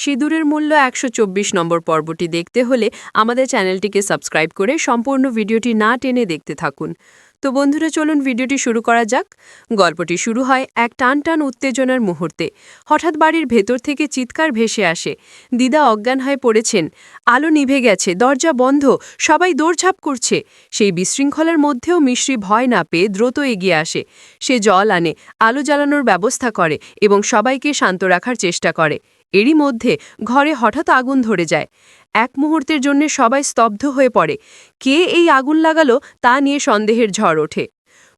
সিঁদুরের মূল্য একশো চব্বিশ নম্বর পর্বটি দেখতে হলে আমাদের চ্যানেলটিকে সাবস্ক্রাইব করে সম্পূর্ণ ভিডিওটি না টেনে দেখতে থাকুন। তো বন্ধুরা, চলুন ভিডিওটি শুরু করা যাক। গল্পটি শুরু হয় এক টান টান উত্তেজনার মুহূর্তে। হঠাৎ বাড়ির ভেতর থেকে চিৎকার ভেসে আসে। দিদা অজ্ঞান হয়ে পড়েছেন। আলো নিভে গেছে, দরজা বন্ধ, সবাই দৌড়ঝাঁপ করছে। সেই বিশৃঙ্খলার মধ্যেও মিশ্রি ভয় না পেয়ে দ্রুত এগিয়ে আসে। সে জল আনে, আলো জ্বালানোর ব্যবস্থা করে এবং সবাইকে শান্ত রাখার চেষ্টা করে। এরই মধ্যে ঘরে হঠাৎ আগুন ধরে যায়। এক মুহূর্তের জন্য সবাই স্তব্ধ হয়ে পড়ে। কে এই আগুন লাগালো তা নিয়ে সন্দেহের ঝড় ওঠে।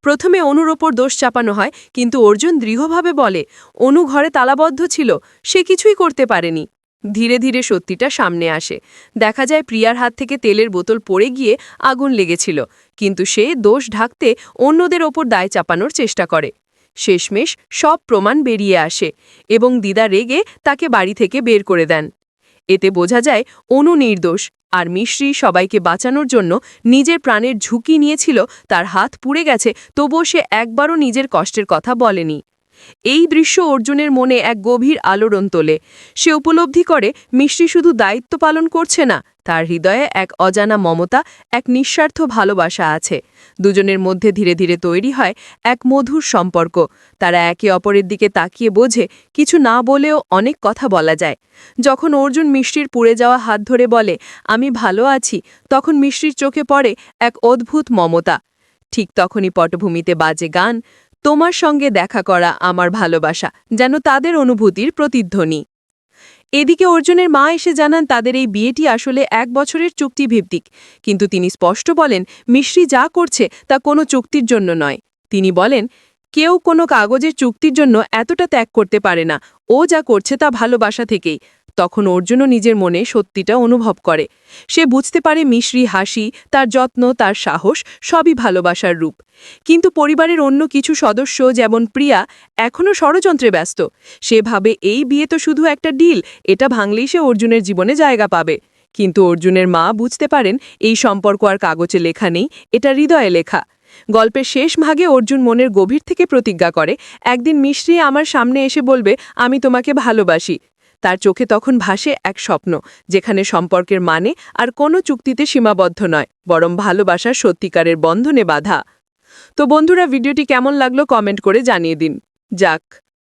প্রথমে অনুর ওপর দোষ চাপানো হয়, কিন্তু অর্জুন দৃঢ়ভাবে বলে, অনু ঘরে তালাবদ্ধ ছিল, সে কিছুই করতে পারেনি। ধীরে ধীরে সত্যিটা সামনে আসে। দেখা যায় প্রিয়ার হাত থেকে তেলের বোতল পড়ে গিয়ে আগুন লেগেছিল, কিন্তু সে দোষ ঢাকতে অন্যদের ওপর দায় চাপানোর চেষ্টা করে। শেষমেশ সব প্রমাণ বেরিয়ে আসে এবং দিদা রেগে তাকে বাড়ি থেকে বের করে দেন। এতে বোঝা যায় অনু নির্দোষ আর মিশ্রি সবাইকে বাঁচানোর জন্য নিজের প্রাণের ঝুঁকি নিয়েছিল, তার হাত পুড়ে গেছে, তবুও সে একবারও নিজের কষ্টের কথা বলেনি। এই দৃশ্য অর্জুনের মনে এক গভীর আলোড়ন তোলে। সে উপলব্ধি করে, মিষ্টি শুধু দায়িত্ব পালন করছে না, তার হৃদয়ে এক অজানা মমতা, এক নিঃস্বার্থ ভালোবাসা আছে। দুজনের মধ্যে ধীরে ধীরে তৈরি হয় এক মধুর সম্পর্ক। তারা একে অপরের দিকে তাকিয়ে বোঝে, কিছু না বলেও অনেক কথা বলা যায়। যখন অর্জুন মিষ্টির পুড়ে যাওয়া হাত ধরে বলে, আমি ভালো আছি, তখন মিষ্টির চোখে পড়ে এক অদ্ভুত মমতা। ঠিক তখনই পটভূমিতে বাজে গান তোমার সঙ্গে দেখা করা আমার ভালোবাসা, যেন তাদের অনুভূতির প্রতিধ্বনি। এদিকে অর্জুনের মা এসে জানান, তাদের এই বিয়েটি আসলে এক বছরের চুক্তিভিত্তিক। কিন্তু তিনি স্পষ্ট বলেন, মিশ্রি যা করছে তা কোনো চুক্তির জন্য নয়। তিনি বলেন, কেউ কোনো কাগজের চুক্তির জন্য এতটা ত্যাগ করতে পারে না। ও যা করছে তা ভালোবাসা থেকেই। তখন অর্জুনও নিজের মনে সত্যিটা অনুভব করে। সে বুঝতে পারে মিশ্রি হাসি, তার যত্ন, তার সাহস সবই ভালোবাসার রূপ। কিন্তু পরিবারের অন্য কিছু সদস্য যেমন প্রিয়া এখনও ষড়যন্ত্রে ব্যস্ত। সে ভাবে এই বিয়ে তো শুধু একটা ডিল, এটা ভাঙলেই সে অর্জুনের জীবনে জায়গা পাবে। কিন্তু অর্জুনের মা বুঝতে পারেন, এই সম্পর্ক আর কাগজে লেখা নেই, এটা হৃদয়ে লেখা। গল্পের শেষ ভাগে অর্জুন মনের গভীর থেকে প্রতিজ্ঞা করে, একদিন মিশ্রি আমার সামনে এসে বলবে, আমি তোমাকে ভালোবাসি। তার চোখে তখন ভাসে এক স্বপ্ন, যেখানে সম্পর্কের মানে আর কোনো চুক্তিতে সীমাবদ্ধ নয়, বরং ভালোবাসার সত্যিকারের বন্ধনে বাধা। তো বন্ধুরা, ভিডিওটি কেমন লাগল কমেন্ট করে জানিয়ে দিন। যাক।